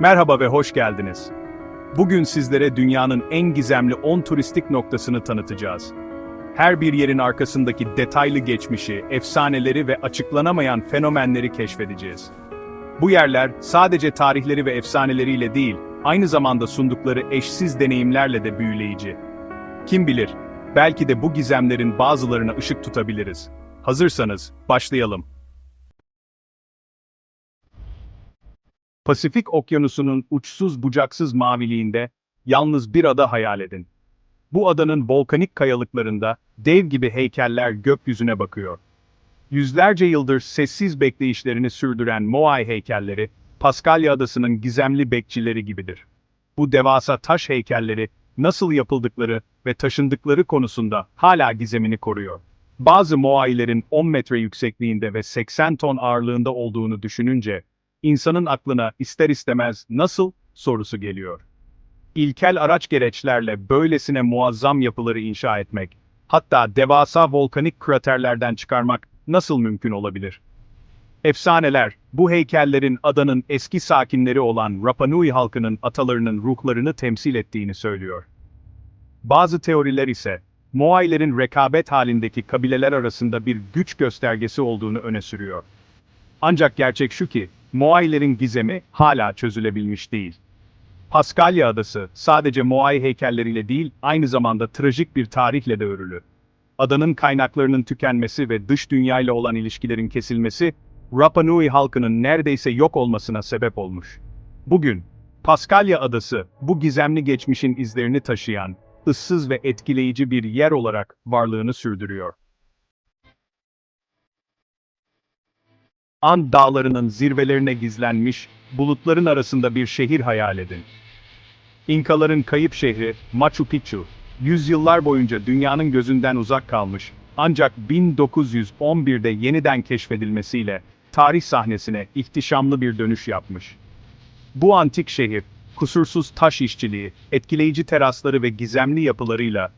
Merhaba ve hoş geldiniz. Bugün sizlere dünyanın en gizemli 10 turistik noktasını tanıtacağız. Her bir yerin arkasındaki detaylı geçmişi, efsaneleri ve açıklanamayan fenomenleri keşfedeceğiz. Bu yerler sadece tarihleri ve efsaneleriyle değil, aynı zamanda sundukları eşsiz deneyimlerle de büyüleyici. Kim bilir, belki de bu gizemlerin bazılarına ışık tutabiliriz. Hazırsanız, başlayalım. Pasifik Okyanusu'nun uçsuz bucaksız maviliğinde yalnız bir ada hayal edin. Bu adanın volkanik kayalıklarında dev gibi heykeller gökyüzüne bakıyor. Yüzlerce yıldır sessiz bekleyişlerini sürdüren Moai heykelleri, Paskalya Adası'nın gizemli bekçileri gibidir. Bu devasa taş heykelleri nasıl yapıldıkları ve taşındıkları konusunda hala gizemini koruyor. Bazı Moai'lerin 10 metre yüksekliğinde ve 80 ton ağırlığında olduğunu düşününce, insanın aklına ister istemez nasıl sorusu geliyor. İlkel araç gereçlerle böylesine muazzam yapıları inşa etmek, hatta devasa volkanik kraterlerden çıkarmak nasıl mümkün olabilir? Efsaneler, bu heykellerin adanın eski sakinleri olan Rapa Nui halkının atalarının ruhlarını temsil ettiğini söylüyor. Bazı teoriler ise, Moai'lerin rekabet halindeki kabileler arasında bir güç göstergesi olduğunu öne sürüyor. Ancak gerçek şu ki, Moai'lerin gizemi hala çözülebilmiş değil. Paskalya Adası sadece Moai heykelleriyle değil, aynı zamanda trajik bir tarihle de örülü. Adanın kaynaklarının tükenmesi ve dış dünyayla olan ilişkilerin kesilmesi, Rapa Nui halkının neredeyse yok olmasına sebep olmuş. Bugün, Paskalya Adası, bu gizemli geçmişin izlerini taşıyan, ıssız ve etkileyici bir yer olarak varlığını sürdürüyor. Ant dağlarının zirvelerine gizlenmiş, bulutların arasında bir şehir hayal edin. İnkaların kayıp şehri, Machu Picchu, yüzyıllar boyunca dünyanın gözünden uzak kalmış, ancak 1911'de yeniden keşfedilmesiyle, tarih sahnesine ihtişamlı bir dönüş yapmış. Bu antik şehir, kusursuz taş işçiliği, etkileyici terasları ve gizemli yapılarıyla,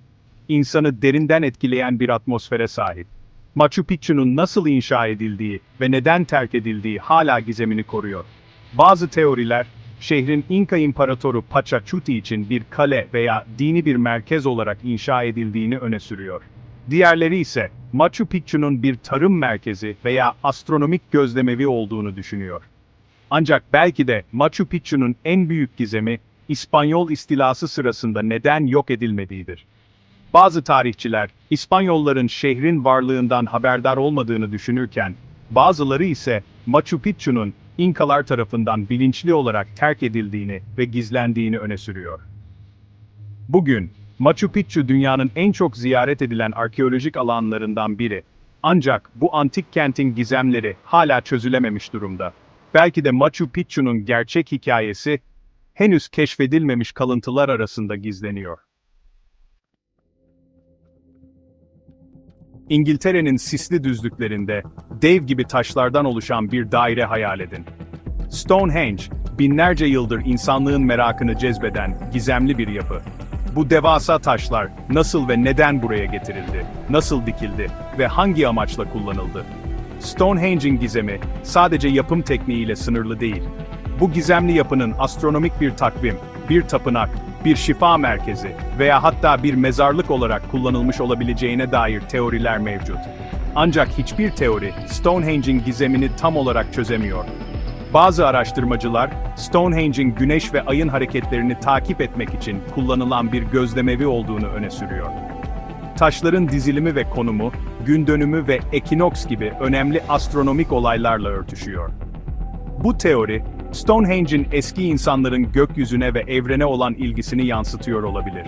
insanı derinden etkileyen bir atmosfere sahip. Machu Picchu'nun nasıl inşa edildiği ve neden terk edildiği hala gizemini koruyor. Bazı teoriler, şehrin İnka İmparatoru Pachacuti için bir kale veya dini bir merkez olarak inşa edildiğini öne sürüyor. Diğerleri ise, Machu Picchu'nun bir tarım merkezi veya astronomik gözlemevi olduğunu düşünüyor. Ancak belki de Machu Picchu'nun en büyük gizemi, İspanyol istilası sırasında neden yok edilmediğidir. Bazı tarihçiler, İspanyolların şehrin varlığından haberdar olmadığını düşünürken, bazıları ise Machu Picchu'nun İnkalar tarafından bilinçli olarak terk edildiğini ve gizlendiğini öne sürüyor. Bugün, Machu Picchu dünyanın en çok ziyaret edilen arkeolojik alanlarından biri. Ancak bu antik kentin gizemleri hala çözülememiş durumda. Belki de Machu Picchu'nun gerçek hikayesi, henüz keşfedilmemiş kalıntılar arasında gizleniyor. İngiltere'nin sisli düzlüklerinde dev gibi taşlardan oluşan bir daire hayal edin. Stonehenge, binlerce yıldır insanlığın merakını cezbeden gizemli bir yapı. Bu devasa taşlar nasıl ve neden buraya getirildi, nasıl dikildi ve hangi amaçla kullanıldı? Stonehenge'in gizemi sadece yapım tekniğiyle sınırlı değil. Bu gizemli yapının astronomik bir takvim, bir tapınak, bir şifa merkezi veya hatta bir mezarlık olarak kullanılmış olabileceğine dair teoriler mevcut. Ancak hiçbir teori Stonehenge'in gizemini tam olarak çözemiyor. Bazı araştırmacılar, Stonehenge'in güneş ve ayın hareketlerini takip etmek için kullanılan bir gözlemevi olduğunu öne sürüyor. Taşların dizilimi ve konumu, gün dönümü ve ekinoks gibi önemli astronomik olaylarla örtüşüyor. Bu teori, Stonehenge'in eski insanların gökyüzüne ve evrene olan ilgisini yansıtıyor olabilir.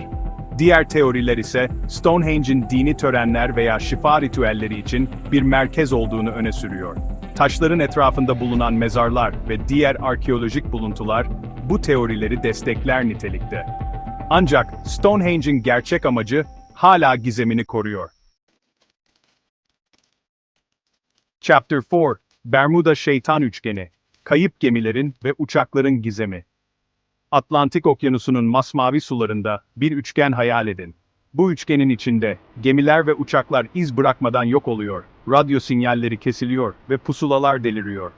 Diğer teoriler ise Stonehenge'in dini törenler veya şifa ritüelleri için bir merkez olduğunu öne sürüyor. Taşların etrafında bulunan mezarlar ve diğer arkeolojik buluntular bu teorileri destekler nitelikte. Ancak Stonehenge'in gerçek amacı hala gizemini koruyor. Chapter 4 Bermuda Şeytan Üçgeni Kayıp gemilerin ve uçakların gizemi. Atlantik Okyanusu'nun masmavi sularında bir üçgen hayal edin. Bu üçgenin içinde gemiler ve uçaklar iz bırakmadan yok oluyor, radyo sinyalleri kesiliyor ve pusulalar deliriyor.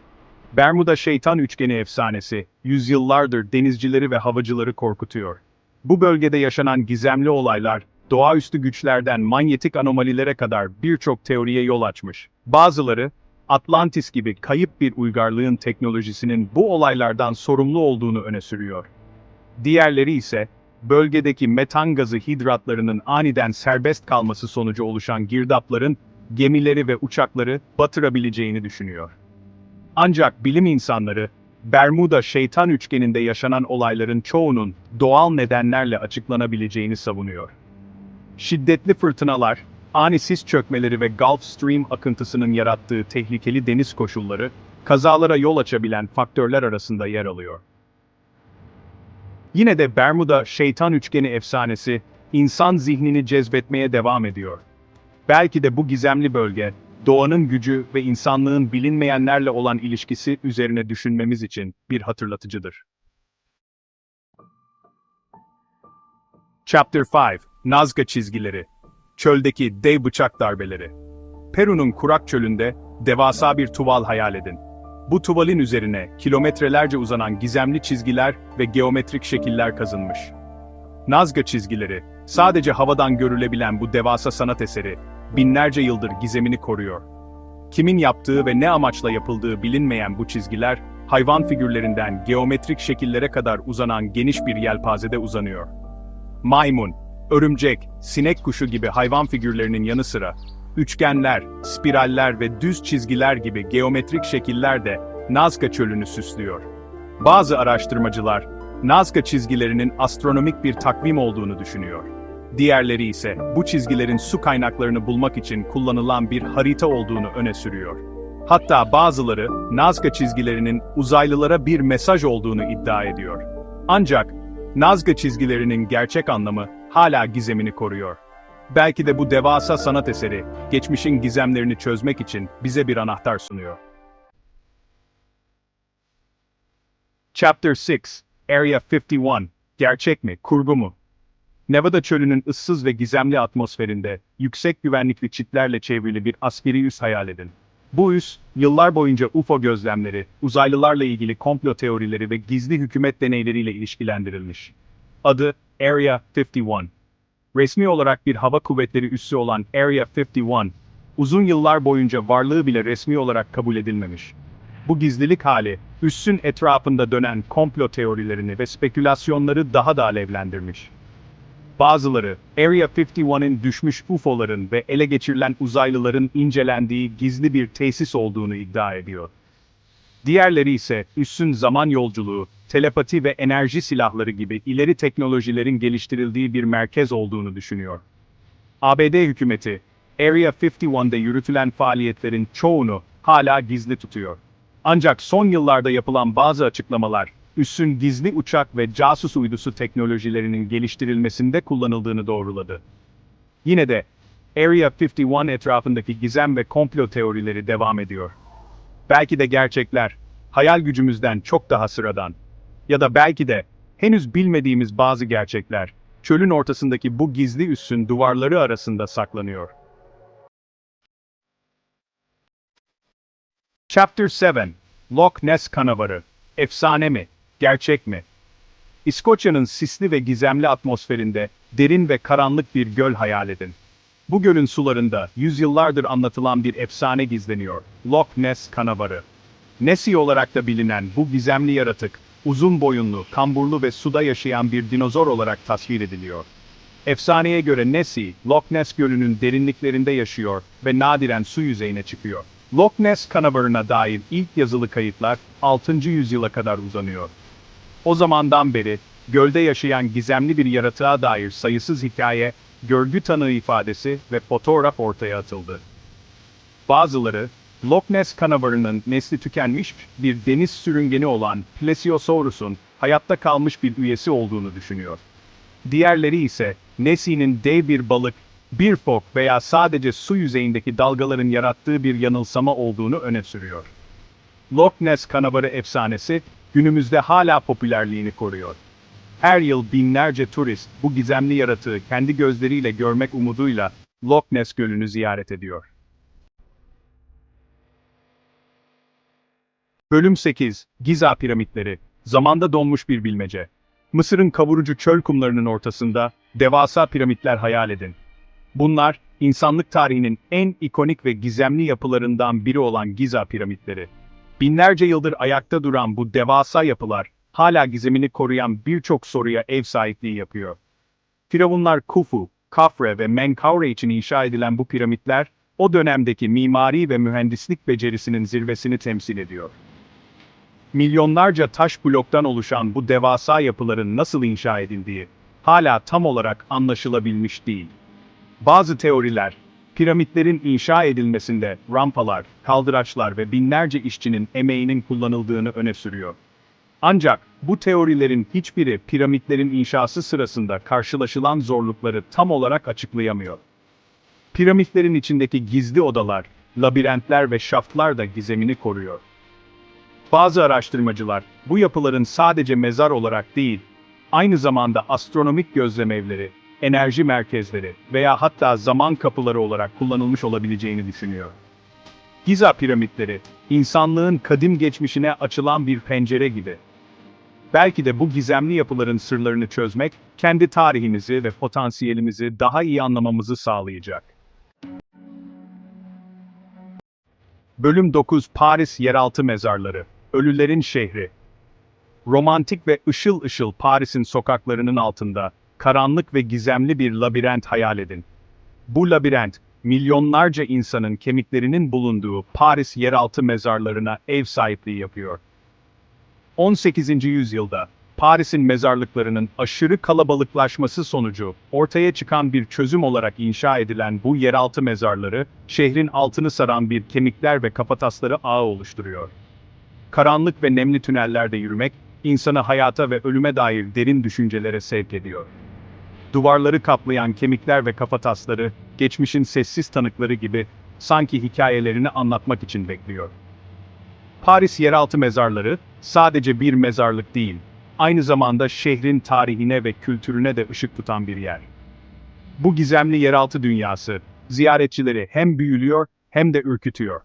Bermuda şeytan üçgeni efsanesi, yüzyıllardır denizcileri ve havacıları korkutuyor. Bu bölgede yaşanan gizemli olaylar, doğaüstü güçlerden manyetik anomalilere kadar birçok teoriye yol açmış. Bazıları, Atlantis gibi kayıp bir uygarlığın teknolojisinin bu olaylardan sorumlu olduğunu öne sürüyor. Diğerleri ise, bölgedeki metan gazı hidratlarının aniden serbest kalması sonucu oluşan girdapların, gemileri ve uçakları batırabileceğini düşünüyor. Ancak bilim insanları, Bermuda şeytan üçgeninde yaşanan olayların çoğunun doğal nedenlerle açıklanabileceğini savunuyor. Şiddetli fırtınalar, ani sis çökmeleri ve Gulf Stream akıntısının yarattığı tehlikeli deniz koşulları, kazalara yol açabilen faktörler arasında yer alıyor. Yine de Bermuda şeytan üçgeni efsanesi, insan zihnini cezbetmeye devam ediyor. Belki de bu gizemli bölge, doğanın gücü ve insanlığın bilinmeyenlerle olan ilişkisi üzerine düşünmemiz için bir hatırlatıcıdır. Chapter 5 Nazca çizgileri Çöldeki dev bıçak darbeleri Peru'nun kurak çölünde devasa bir tuval hayal edin. Bu tuvalin üzerine kilometrelerce uzanan gizemli çizgiler ve geometrik şekiller kazınmış. Nazca çizgileri, sadece havadan görülebilen bu devasa sanat eseri, binlerce yıldır gizemini koruyor. Kimin yaptığı ve ne amaçla yapıldığı bilinmeyen bu çizgiler, hayvan figürlerinden geometrik şekillere kadar uzanan geniş bir yelpazede uzanıyor. Maymun, örümcek, sinek kuşu gibi hayvan figürlerinin yanı sıra, üçgenler, spiraller ve düz çizgiler gibi geometrik şekiller de Nazca çölünü süslüyor. Bazı araştırmacılar, Nazca çizgilerinin astronomik bir takvim olduğunu düşünüyor. Diğerleri ise bu çizgilerin su kaynaklarını bulmak için kullanılan bir harita olduğunu öne sürüyor. Hatta bazıları Nazca çizgilerinin uzaylılara bir mesaj olduğunu iddia ediyor. Ancak Nazca çizgilerinin gerçek anlamı hala gizemini koruyor. Belki de bu devasa sanat eseri, geçmişin gizemlerini çözmek için bize bir anahtar sunuyor. Chapter 6 Area 51 Gerçek mi, kurgu mu? Nevada çölünün ıssız ve gizemli atmosferinde, yüksek güvenlikli çitlerle çevrili bir askeri üs hayal edin. Bu üs, yıllar boyunca UFO gözlemleri, uzaylılarla ilgili komplo teorileri ve gizli hükümet deneyleriyle ilişkilendirilmiş. Adı Area 51. Resmi olarak bir hava kuvvetleri üssü olan Area 51, uzun yıllar boyunca varlığı bile resmi olarak kabul edilmemiş. Bu gizlilik hali, üssün etrafında dönen komplo teorilerini ve spekülasyonları daha da alevlendirmiş. Bazıları, Area 51'in düşmüş UFO'ların ve ele geçirilen uzaylıların incelendiği gizli bir tesis olduğunu iddia ediyor. Diğerleri ise üssün zaman yolculuğu, telepati ve enerji silahları gibi ileri teknolojilerin geliştirildiği bir merkez olduğunu düşünüyor. ABD hükümeti, Area 51'de yürütülen faaliyetlerin çoğunu hala gizli tutuyor. Ancak son yıllarda yapılan bazı açıklamalar, üssün gizli uçak ve casus uydusu teknolojilerinin geliştirilmesinde kullanıldığını doğruladı. Yine de, Area 51 etrafındaki gizem ve komplo teorileri devam ediyor. Belki de gerçekler, hayal gücümüzden çok daha sıradan. Ya da belki de, henüz bilmediğimiz bazı gerçekler, çölün ortasındaki bu gizli üssün duvarları arasında saklanıyor. Chapter 7 Loch Ness Canavarı Efsane mi? Gerçek mi? İskoçya'nın sisli ve gizemli atmosferinde derin ve karanlık bir göl hayal edin. Bu gölün sularında yüzyıllardır anlatılan bir efsane gizleniyor. Loch Ness Canavarı. Nessie olarak da bilinen bu gizemli yaratık, uzun boyunlu, kamburlu ve suda yaşayan bir dinozor olarak tasvir ediliyor. Efsaneye göre Nessie, Loch Ness Gölü'nün derinliklerinde yaşıyor ve nadiren su yüzeyine çıkıyor. Loch Ness canavarına dair ilk yazılı kayıtlar 6. yüzyıla kadar uzanıyor. O zamandan beri gölde yaşayan gizemli bir yaratığa dair sayısız hikaye, görgü tanığı ifadesi ve fotoğraf ortaya atıldı. Bazıları, Loch Ness canavarının nesli tükenmiş bir deniz sürüngeni olan Plesiosaurus'un hayatta kalmış bir üyesi olduğunu düşünüyor. Diğerleri ise Nessie'nin dev bir balık, bir fok veya sadece su yüzeyindeki dalgaların yarattığı bir yanılsama olduğunu öne sürüyor. Loch Ness canavarı efsanesi günümüzde hala popülerliğini koruyor. Her yıl binlerce turist bu gizemli yaratığı kendi gözleriyle görmek umuduyla Loch Ness Gölü'nü ziyaret ediyor. Bölüm 8 Giza piramitleri Zamanda donmuş bir bilmece. Mısır'ın kavurucu çöl kumlarının ortasında devasa piramitler hayal edin. Bunlar, insanlık tarihinin en ikonik ve gizemli yapılarından biri olan Giza piramitleri. Binlerce yıldır ayakta duran bu devasa yapılar, hala gizemini koruyan birçok soruya ev sahipliği yapıyor. Firavunlar Khufu, Kafre ve Menkaure için inşa edilen bu piramitler, o dönemdeki mimari ve mühendislik becerisinin zirvesini temsil ediyor. Milyonlarca taş bloktan oluşan bu devasa yapıların nasıl inşa edildiği, hala tam olarak anlaşılabilmiş değil. Bazı teoriler, piramitlerin inşa edilmesinde rampalar, kaldıraçlar ve binlerce işçinin emeğinin kullanıldığını öne sürüyor. Ancak bu teorilerin hiçbiri piramitlerin inşası sırasında karşılaşılan zorlukları tam olarak açıklayamıyor. Piramitlerin içindeki gizli odalar, labirentler ve şaftlar da gizemini koruyor. Bazı araştırmacılar, bu yapıların sadece mezar olarak değil, aynı zamanda astronomik gözlemevleri, enerji merkezleri veya hatta zaman kapıları olarak kullanılmış olabileceğini düşünüyor. Giza piramitleri, insanlığın kadim geçmişine açılan bir pencere gibi. Belki de bu gizemli yapıların sırlarını çözmek, kendi tarihimizi ve potansiyelimizi daha iyi anlamamızı sağlayacak. Bölüm 9 Paris Yeraltı Mezarları Ölülerin Şehri Romantik ve ışıl ışıl Paris'in sokaklarının altında, karanlık ve gizemli bir labirent hayal edin. Bu labirent, milyonlarca insanın kemiklerinin bulunduğu Paris yeraltı mezarlarına ev sahipliği yapıyor. 18. yüzyılda, Paris'in mezarlıklarının aşırı kalabalıklaşması sonucu ortaya çıkan bir çözüm olarak inşa edilen bu yeraltı mezarları, şehrin altını saran bir kemikler ve kafatasları ağı oluşturuyor. Karanlık ve nemli tünellerde yürümek, insanı hayata ve ölüme dair derin düşüncelere sevk ediyor. Duvarları kaplayan kemikler ve kafatasları, geçmişin sessiz tanıkları gibi, sanki hikayelerini anlatmak için bekliyor. Paris yeraltı mezarları, sadece bir mezarlık değil, aynı zamanda şehrin tarihine ve kültürüne de ışık tutan bir yer. Bu gizemli yeraltı dünyası, ziyaretçileri hem büyülüyor hem de ürkütüyor.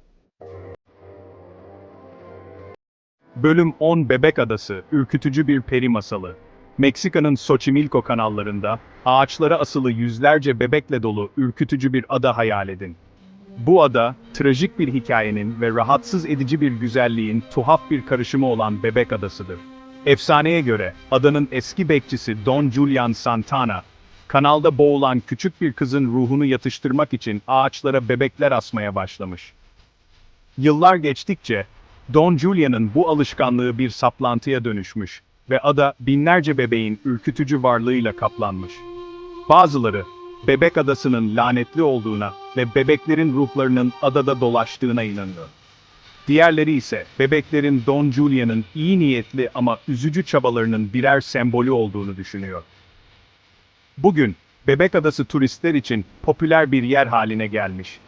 Bölüm 10 Bebek Adası, ürkütücü bir peri masalı. Meksika'nın Xochimilco kanallarında, ağaçlara asılı yüzlerce bebekle dolu ürkütücü bir ada hayal edin. Bu ada, trajik bir hikayenin ve rahatsız edici bir güzelliğin tuhaf bir karışımı olan Bebek Adası'dır. Efsaneye göre, adanın eski bekçisi Don Julian Santana, kanalda boğulan küçük bir kızın ruhunu yatıştırmak için ağaçlara bebekler asmaya başlamış. Yıllar geçtikçe, Don Julian'ın bu alışkanlığı bir saplantıya dönüşmüş ve ada binlerce bebeğin ürkütücü varlığıyla kaplanmış. Bazıları, bebek adasının lanetli olduğuna ve bebeklerin ruhlarının adada dolaştığına inanıyor. Diğerleri ise bebeklerin Don Julian'ın iyi niyetli ama üzücü çabalarının birer sembolü olduğunu düşünüyor. Bugün, Bebek Adası turistler için popüler bir yer haline gelmiş.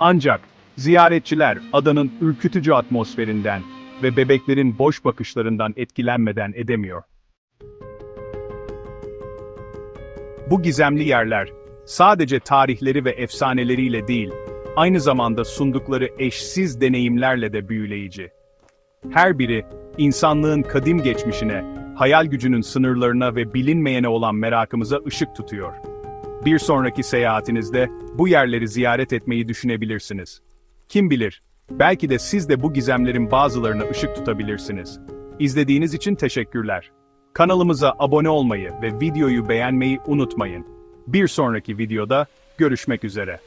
Ancak, ziyaretçiler adanın ürkütücü atmosferinden ve bebeklerin boş bakışlarından etkilenmeden edemiyor. Bu gizemli yerler, sadece tarihleri ve efsaneleriyle değil, aynı zamanda sundukları eşsiz deneyimlerle de büyüleyici. Her biri, insanlığın kadim geçmişine, hayal gücünün sınırlarına ve bilinmeyene olan merakımıza ışık tutuyor. Bir sonraki seyahatinizde bu yerleri ziyaret etmeyi düşünebilirsiniz. Kim bilir, belki de siz de bu gizemlerin bazılarına ışık tutabilirsiniz. İzlediğiniz için teşekkürler. Kanalımıza abone olmayı ve videoyu beğenmeyi unutmayın. Bir sonraki videoda görüşmek üzere.